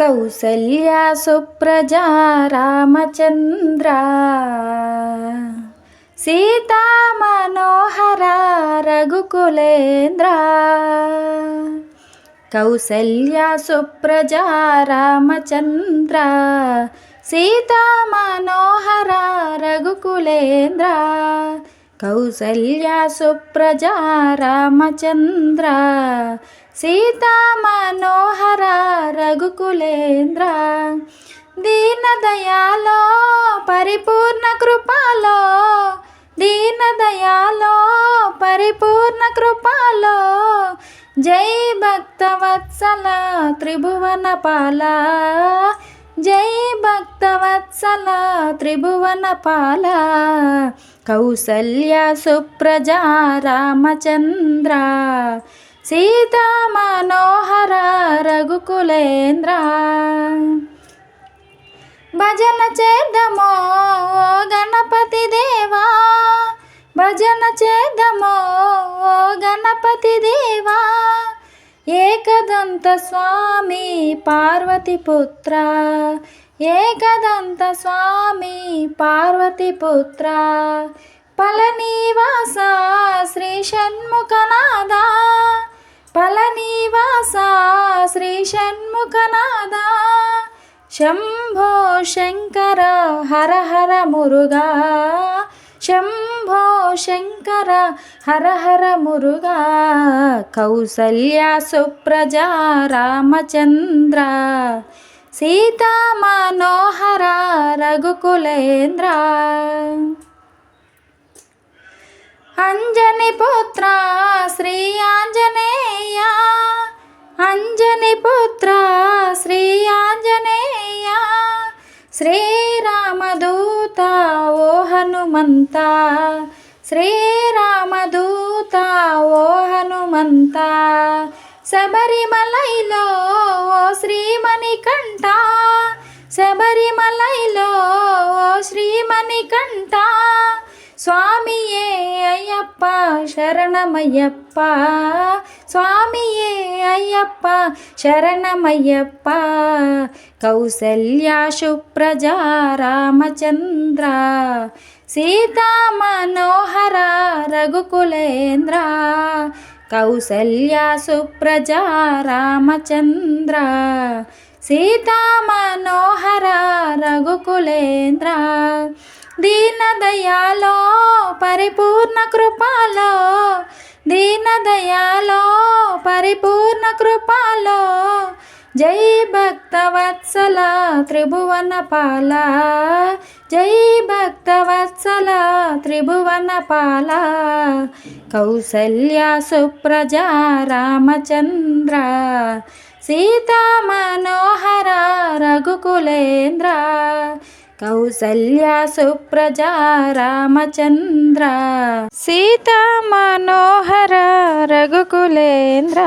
కౌసల్యా సుప్రజా రామచంద్ర. సీతా మనోహర రఘుకులేంద్ర. కౌసల్యా సుప్రజా రామచంద్ర. సీతా మనోహర రఘుకులేంద్ర. కౌసల్య సుప్రజ రామచంద్ర సీతా మనోహర రఘుకులేంద్ర దీనదయాలో పరిపూర్ణ కృపాలో దీనదయాలో పరిపూర్ణ కృపాలో జై భక్తవత్సల త్రిభువన పాలా జై భక్తవత్సల త్రిభువన పాల. కౌసల్య సుప్రజా రామచంద్ర. సీతా మనోహర రఘుకులేంద్ర. భజన చేద్దామో గణపతి దేవా. భజన చేద్దామో గణపతి దేవా. ఏకదంత స్వామి పార్వతిపుత్ర. ఏకదంత స్వామి పార్వతిపుత్ర. పళనివాస శ్రీ షణ్ముఖనాథ. పళనివాస శ్రీ షణ్ముఖనాథ. శంభో శంకర హర హర మురుగా. శంభో శంకర హర హర మురుగా కౌసల్య సుప్రజా రామచంద్ర సీతా మనోహర రఘుకులేంద్ర. అంజని పుత్ర శ్రీ ఆంజనేయ అంజని పుత్ర శ్రీ ఆంజనేయ శ్రీ హనుమంత. శ్రీరామదూత ఓ హనుమంత. శబరిమలైలో ఓ శ్రీమణి శ్రీమణికంఠ శబరిమలైలో ఓ శ్రీమణికంఠ స్వామియే అయ్యప్ప శరణమయ్యప్ప. స్వామియే అయ్యప్ప శరణమయ్యప్ప. కౌసల్య సుప్రజా రామచంద్ర. సీతా మనోహర రఘుకులేంద్ర. కౌసల్య సుప్రజా రామచంద్ర. సీతా మనోహర రఘుకులేంద్ర. దీనదయాలో పరిపూర్ణ కృపాలో దీనదయాలో పరిపూర్ణ కృపాలో జై భక్తవత్సల త్రిభువన పాల జై భక్తవత్సల త్రిభువన పాల కౌసల్య సుప్రజ రామచంద్ర సీతా మనోహర రఘుకులేంద్ర కౌసల్య సుప్రజ రామచంద్ర సీతా మనోహర రఘుకులేంద్ర.